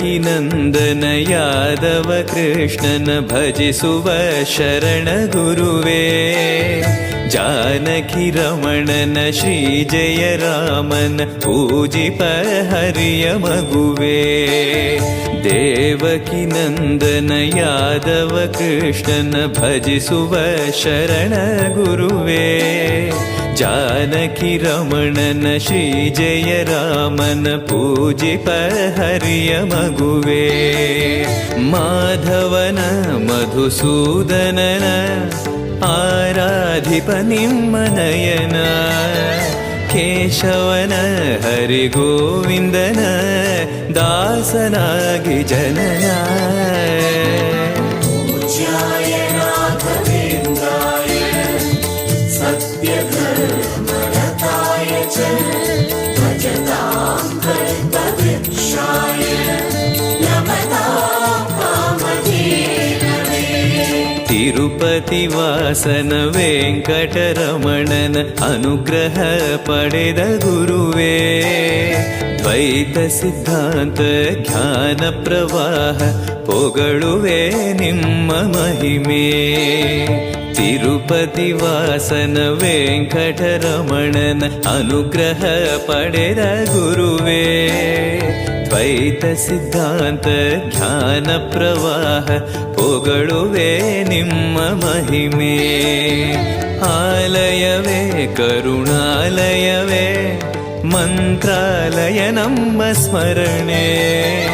किनन्दन यादव कृष्णन भजिसुव शरणगुरु जानकिरमणन रमण न श्री मगुवे। देवकी नन्दन यादव कृष्णन भजिसुव शरण गुरुवे। जानकिरमणन रमणन श्री जय मगुवे। माधवन मधुसूदनन आराधिपतिं मनयन केशवन हरिगोविन्दन दासनागिजन सत्य ತಿರುಪತಿ ವಾಸನ ವೆಂಕಟರಮಣನ ಅನುಗ್ರಹ ಪಡೆದ ಗುರುವೇ. ದ್ವೈತ ಸಿದ್ಧಾಂತ ಜ್ಞಾನ ಪ್ರವಾಹ ಪೊಗಳುವೆ ನಿಮ್ಮ ಮಹಿಮೆ. ತಿರುಪತಿ ವಾಸನ ವೆಂಕಟರಮಣನ ಅನುಗ್ರಹ ಪಡೆದ ಗುರುವೇ. ಸಿದ್ಧಾಂತ ಜ್ಞಾನ ಪ್ರವಾಹ ಪೊಗಳುವೆ ನಿಮ್ಮ ಮಹಿಮೆ. ಆಲಯವೇ, ಕರುಣಾಲಯವೇ, ಮಂತ್ರಾಲಯ ನಮ್ಮ ಸ್ಮರಣೆ.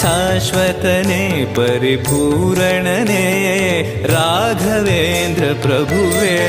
ಶಾಶ್ವತನೆ, ಪರಿಪೂರಣನೇ, ರಾಘವೇಂದ್ರ ಪ್ರಭುವೇ.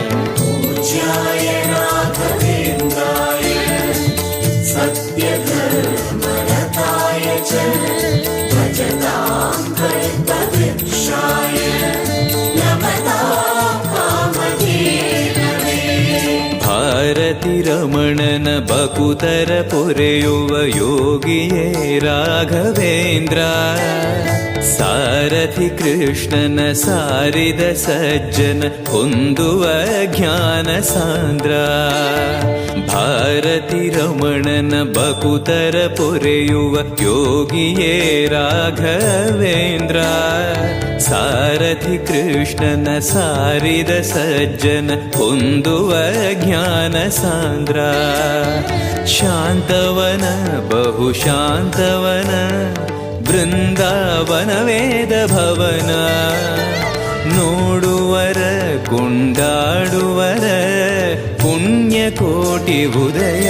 सत्यधर्मरताय च भजतां कल्पवृक्षाय नमतां रमणन बकुतर पुरयुव योगिये राघवेन्द्र। सारथि कृष्णन सारिद सज्जन कुन्दुव ज्ञान सान्द्रा। भारति रमणन बकुतर पुरयुव योगिये राघवेन्द्र। सारथि कृष्णन सारिद सज्जन कुन्दुव ज्ञान सान्द्रा। ಹೊಂದುವ ಜ್ಞಾನ ಸಾಂದ್ರ ಶಾಂತವನ ಬಹು ಶಾಂತವನ ಬೃಂದಾವನ ವೇದ ಭವನ. ನೋಡುವರ ಕೊಂಡಾಡುವರ ಪುಣ್ಯ ಕೋಟಿ ಉದಯ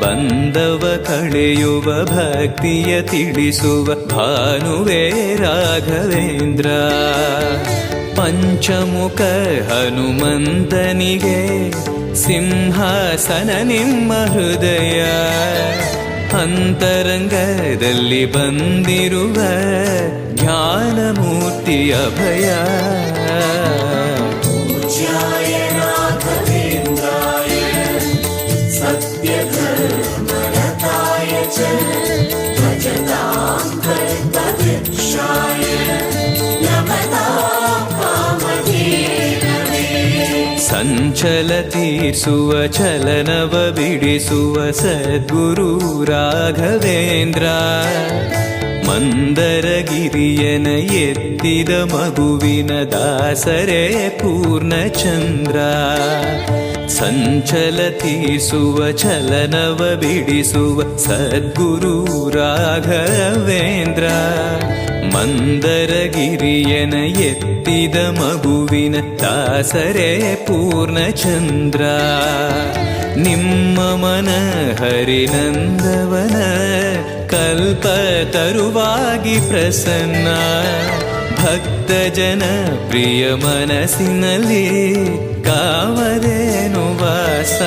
ಬಂದವ ಕಳೆಯುವ ಭಕ್ತಿಯ ತಿಳಿಸುವ ಭಾನುವೇ ರಾಘವೇಂದ್ರ. ಪಂಚಮುಖ ಹನುಮಂತನಿಗೆ ಸಿಂಹಾಸನ ನಿಮ್ಮ ಹೃದಯ. ಅಂತರಂಗದಲ್ಲಿ ಬಂದಿರುವ ಜ್ಞಾನಮೂರ್ತಿಯ ಅಭಯ. सञ्चलति सुवचलनवबिडिसुव सद्गुरु राघवेन्द्रा मन्दरगिरियनयेत्तिद मुविन दासरे पूर्णचन्द्रा। ಸಂಚಲ ತೀಸುವ ಚಲನವ ಬಿಡಿಸುವ ಸದ್ಗುರು ರಾಘವೇಂದ್ರ. ಮಂದರಗಿರಿಯನ ಎತ್ತಿದ ಮಗುವಿನ ದಾಸರೇ ಪೂರ್ಣಚಂದ್ರ. ನಿಮ್ಮ ಮನ ಹರಿನಂದವನ ಕಲ್ಪ ತರುವಾಗಿ ಪ್ರಸನ್ನ. ಭಕ್ತ ಜನ ಪ್ರಿಯ ಮನಸ್ಸಿನಲ್ಲಿ ಕಾವರೇನು ವಾಸ.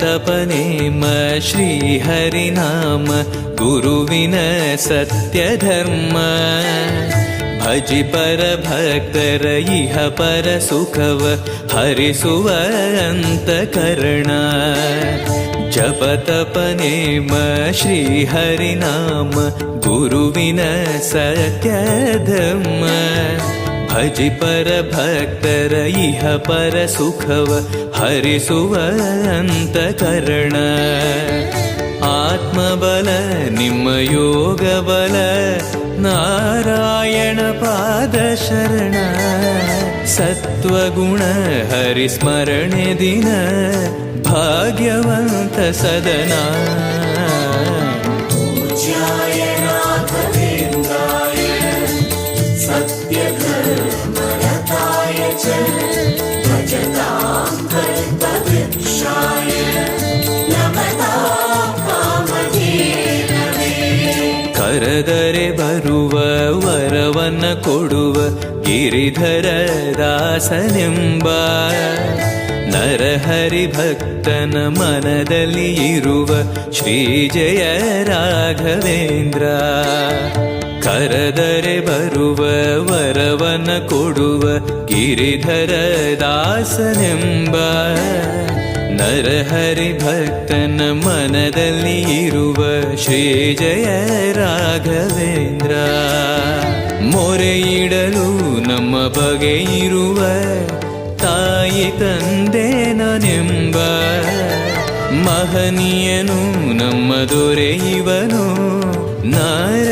तपनेम श्रीहरिनाम गुरुविन सत्यधर्म। भजि परभक्तर इह परसुखव हरिसुवन्तकर्ण जप तपनेम श्रीहरिनाम गुरुविन सत्यधर्म। ಭಜಿ ಪರ ಭಕ್ತರ ಇಹ ಪರ ಸುಖವ ಹರಿಸುವ ಅಂತಕರಣ ಆತ್ಮಬಲ, ನಿಮ್ಮ ಯೋಗ ಬಲ, ನಾರಾಯಣ ಪಾದ ಶರಣ. ಸತ್ವಗುಣ ಹರಿಸ್ಮರಣೆ ದಿನ, ಭಾಗ್ಯವಂತ ಸದನ. ಪೂಜ್ಯಾಯ ಕರೆದರೆ ಬರುವ ವರವನ್ನ ಕೊಡುವ ಗಿರಿಧರ ದಾಸನೆಂಬ ನರಹರಿ ಭಕ್ತನ ಮನದಲ್ಲಿ ಇರುವ ಶ್ರೀ ಜಯ ರಾಘವೇಂದ್ರ. ಕರೆದರೆ ಬರುವ ವರವನ ಕೊಡುವ ಗಿರಿಧರ ದಾಸನೆಂಬ ನರಹರಿ ಭಕ್ತನ ಮನದಲ್ಲಿ ಇರುವ ಶ್ರೀ ಜಯ ರಾಘವೇಂದ್ರ. ಮೊರೆಯಿಡಲು ನಮ್ಮ ಬಗೆ ಇರುವ ತಾಯಿ ತಂದೆ ನನೆಂಬ. ಮಹನೀಯನು ನಮ್ಮ ದೊರೆ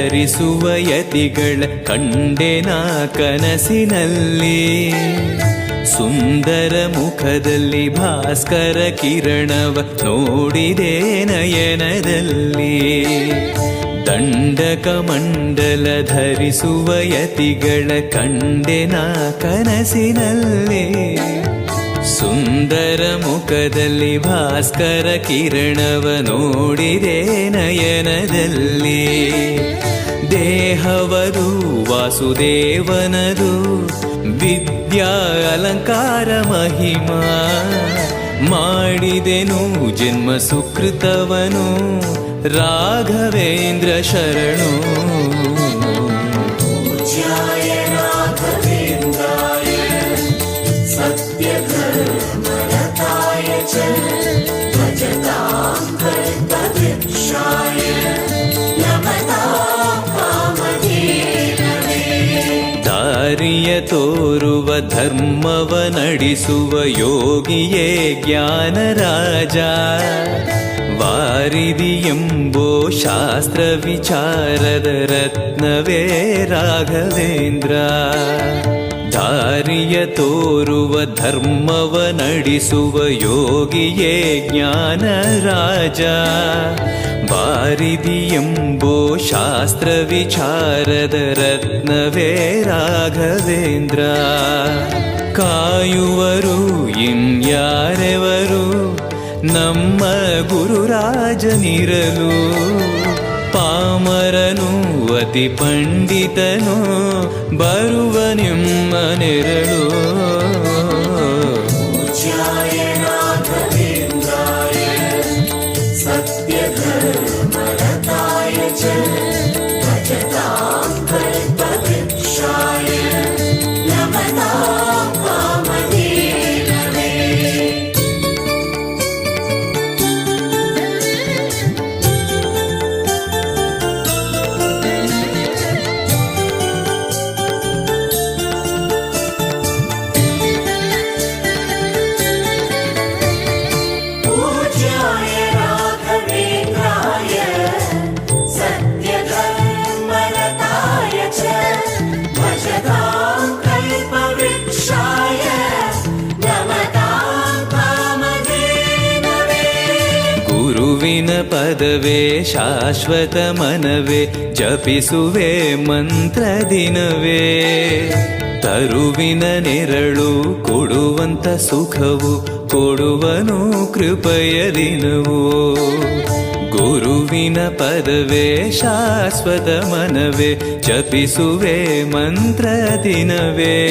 ಧರಿಸುವ ಯತಿಗಳ ಕಂಡೆನ ಕನಸಿನಲ್ಲಿ. ಸುಂದರ ಮುಖದಲ್ಲಿ ಭಾಸ್ಕರ ಕಿರಣವ ನೋಡಿದೆ ನಯನದಲ್ಲಿ. ದಂಡಕ ಮಂಡಲ ಧರಿಸುವ ಯತಿಗಳ ಕಂಡೆನ ಕನಸಿನಲ್ಲಿ. ಸುಂದರ ಮುಖದಲ್ಲಿ ಭಾಸ್ಕರ ಕಿರಣವ ನೋಡಿದೆ ನಯನದಲ್ಲಿ. ದೇಹವರು ವಾಸುದೇವನದು ವಿದ್ಯಾ ಅಲಂಕಾರ ಮಹಿಮಾ. ಮಾಡಿದೆನು ಜನ್ಮ ಸುಕೃತವನು ರಾಘವೇಂದ್ರ ಶರಣು. ಸತ್ಯ ದಾರಿಯ ತೋರುವ ಧರ್ಮವ ನಡೆಸುವ ಯೋಗಿಯೇ ಜ್ಞಾನರಾಜ ವಾರಿದಿ ಎಂಬೋ ಶಾಸ್ತ್ರ ವಿಚಾರದ ರತ್ನವೇ ರಾಘವೇಂದ್ರ ದಾರಿಯ ತೋರುವ ಧರ್ಮವ ನಡೆಸುವ ಯೋಗಿಯೇ ಜ್ಞಾನರಾಜ ಬಾರಿದಿ ಎಂಬೋ ಶಾಸ್ತ್ರ ವಿಚಾರದ ರತ್ನವೇ ರಾಘವೇಂದ್ರ ಕಾಯುವರು ಇನ್ಯಾರೆವರು ನಮ್ಮ ಗುರುರಾಜನಿರಲು ಪಾಮರನು ಅತಿ ಪಂಡಿತನು ಬರುವ ನಿಮ್ಮ ನೆರಳು Mountain. ಪದವೇ ಶಾಶ್ವತ ಮನವೇ ಜಪಿಸುವೆ ಮಂತ್ರ ದಿನವೇ. ತರುವಿನ ನೆರಳು ಕೊಡುವಂತ ಸುಖವು ಕೊಡುವನು ಕೃಪೆಯ ದಿನವು. ಗುರುವಿನ ಪದವೇ ಶಾಶ್ವತ ಮನವೇ ಜಪಿಸುವೆ ಮಂತ್ರ ದಿನವೇ.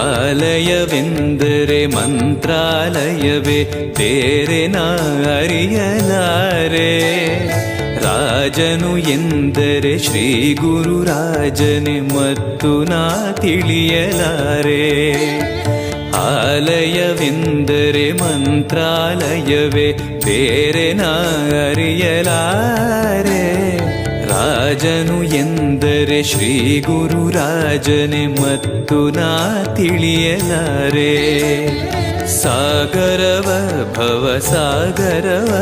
ஆலயவெந்தரே மந்திராலயவே தேரே அறியலாரே ರಾಜನು ಎಂದರೆ ಶ್ರೀ ಗುರುರಾಜನೆ ಮತ್ತು ನಾ ತಿಳಿಯಲಾರೆ. ಆಲಯವೆಂದರೆ ಮಂತ್ರಾಲಯವೇ, ಬೇರೆ ನಾರಿಯಲಾರೆ. ರಾಜನು ಎಂದರೆ ಶ್ರೀ ಗುರು ರಾಜನೆ ಮತ್ತು ನಾ ತಿಳಿಯಲಾರೆ. ಸಾಗರವ ಭವ ಸಾಗರವ,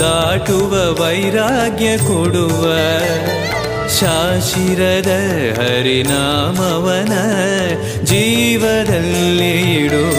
ದಾಟುವ ವೈರಾಗ್ಯ ಕೊಡುವ. ಶಾಶಿರದ ಹರಿನಾಮವನ ಜೀವದಲ್ಲಿ ಇಡುವ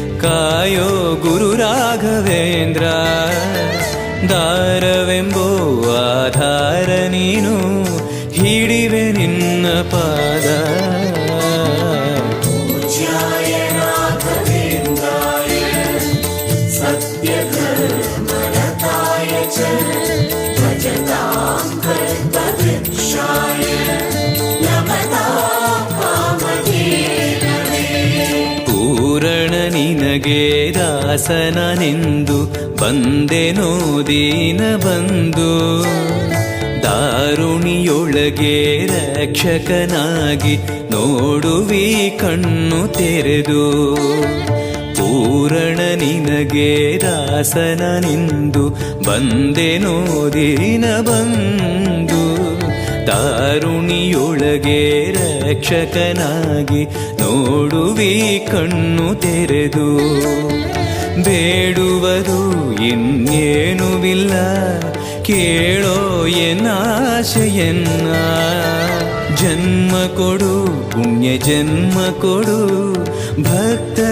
കായോ ಗುರುರಾಘವೇಂದ್ರ ದಾರವೆಂಬೋ ಆಧಾರ ನೀನು ಹಿಡಿವೆ ನಿನ್ನ ಪಾದ ಸತ್ಯ ದಾಸನನೆಂದು ಬಂದೆನು ದೀನ ಬಂದು. ದಾರುಣಿಯೊಳಗೆ ರಕ್ಷಕನಾಗಿ ನೋಡುವಿ ಕಣ್ಣು ತೆರೆದು. ಪೂರಣ ನಿನಗೆ ದಾಸನನೆಂದು ಬಂದೆನು ದೀನ ಬಂದು. ದಾರುಣಿಯೊಳಗೆ ರಕ್ಷಕನಾಗಿ ನೋಡುವಿ ಕಣ್ಣು ತೆರೆದು. ಬೇಡುವುದು ಇನ್ನೇನುವಿಲ್ಲ. ಕೇಳೋ ಏನಾಶೆಯನ್ನ ಜನ್ಮ ಕೊಡು ಪುಣ್ಯ ಜನ್ಮ ಕೊಡು ಭಕ್ತನಾಗಿರಲು.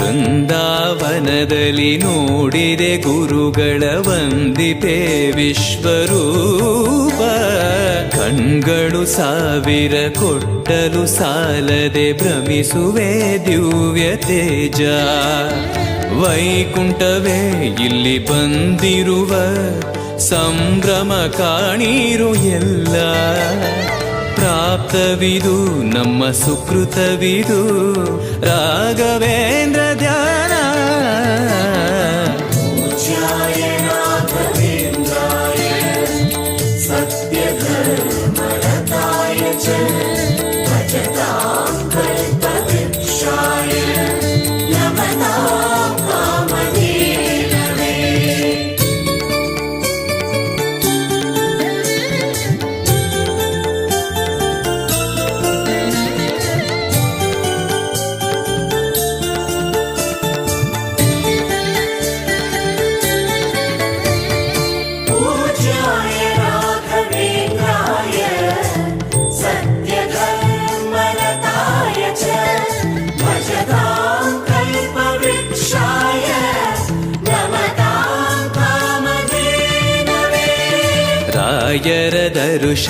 ಬೃಂದಾವನದಲ್ಲಿ ನೋಡಿದೆ ಗುರುಗಳ ವಂದಿತೆ ವಿಶ್ವರೂಪ. ಕಣ್ಗಳು ಸಾವಿರ ಕೊಟ್ಟಲು ಸಾಲದೆ ಭ್ರಮಿಸುವೆ ದಿವ್ಯ ತೇಜ. ವೈಕುಂಠವೇ, ಇಲ್ಲಿ ಬಂದಿರುವ ಸಂಭ್ರಮ ಕಾಣೀರು ಎಲ್ಲ. ಪ್ರಾಪ್ತವಿದು ನಮ್ಮ ಸುಕೃತವಿದು. ರಾಘವೇಂದ್ರ ಧ್ಯಾನ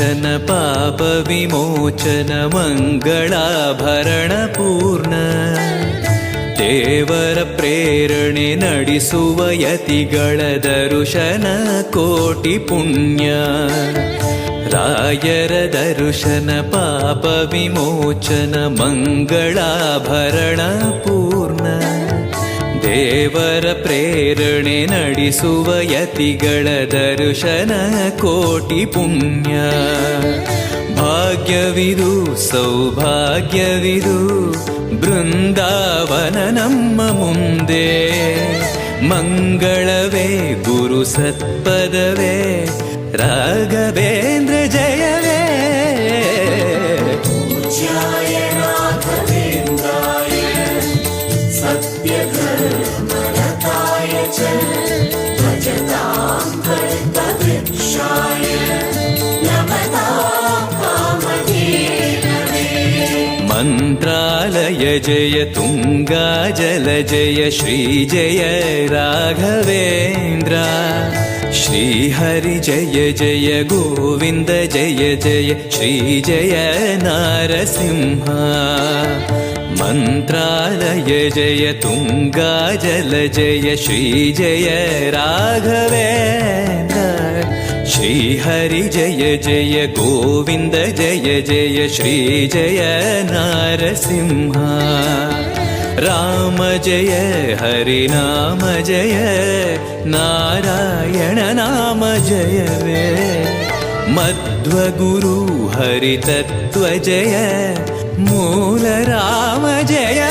ದರ್ಶನ, ಪಾಪ ವಿಮೋಚನ ಮಂಗಳಾಭರಣ ಪೂರ್ಣ. ದೇವರ ಪ್ರೇರಣೆ ನಡೆಸುವ ಯತಿಗಳ ದರ್ಶನ ಕೋಟಿ ಪುಣ್ಯ. ರಾಯರ ದರ್ಶನ, ಪಾಪ ವಿಮೋಚನ ಮಂಗಳಾಭರಣ ಪೂರ್ಣ. ದೇವರ ಪ್ರೇರಣೆ ನಡೆಸುವ ಯತಿಗಳ ದರ್ಶನ ಕೋಟಿ ಪುಣ್ಯ. ಭಾಗ್ಯವಿದು, ಸೌಭಾಗ್ಯವಿದು, ಬೃಂದಾವನ ನಮ್ಮ ಮುಂದೆ. ಮಂಗಳವೇ, ಗುರು ಸತ್ಪದವೇ, ರಾಘವೇಂದ್ರ ಜಯವೇ मन्त्रालय जय तुङ्गा जल जय श्री जय राघवेन्द्र श्रीहरि जय जय गोविन्द जय जय श्री जय नारसिंह मन्त्रालय जय तुङ्गा जल जय श्री जय राघवेन्द्र श्रीहरि जय जय गोविन्द जय जय श्री जय नारसिंह राम जय हरिनाम जय नारायण नाम जय वे मध्वगुरु हरितत्त्व जय मूल राम जय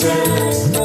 Jesus.